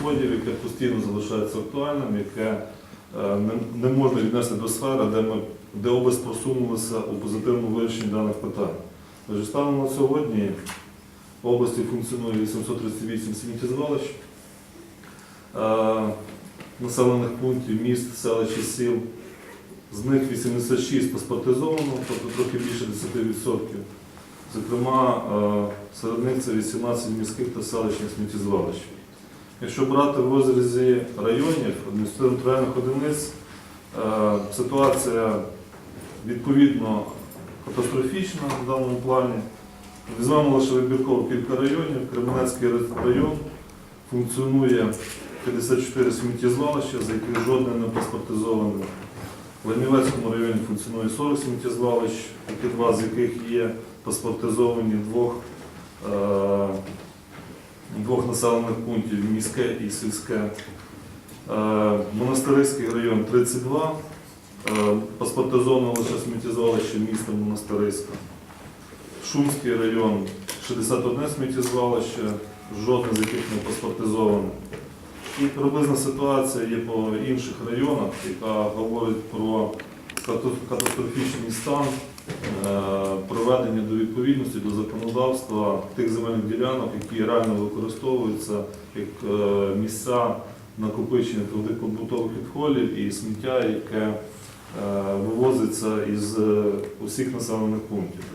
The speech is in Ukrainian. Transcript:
відходів, яке постійно залишається актуальним, яке е, не, можна віднести до сфери, де, ми, де область просунулася у позитивному вирішенні даних питань. Отже, станом на сьогодні в області функціонує 838 сміттєзвалищ, е, населених пунктів, міст, селищ і сіл. З них 86 паспортизовано, тобто трохи більше 10%. Зокрема, е, серед них це 18 міських та селищних сміттєзвалищ. Якщо брати в розрізі районів, адміністративно-територіальних одиниць, е, ситуація відповідно катастрофічна в даному плані. Візьмемо лише вибірково кілька районів. Кременецький район функціонує 54 сміттєзвалища, з яких жодне не паспортизоване. В Ланівецькому районі функціонує 40 сміттєзвалищ, тільки два з яких є паспортизовані двох, е, двох населених пунктів міське і сільське. Е, Монастириський район 32, е, паспортизовано лише сміттєзвалище міста Монастириська. Шумський район 61 сміттєзвалище, жодне з яких не паспортизоване. І приблизна ситуація є по інших районах, яка говорить про катастрофічний стан е, приведення до відповідності до законодавства тих земельних ділянок, які реально використовуються як е, місця накопичення твердих побутових відходів і сміття, яке е, вивозиться із е, усіх населених пунктів.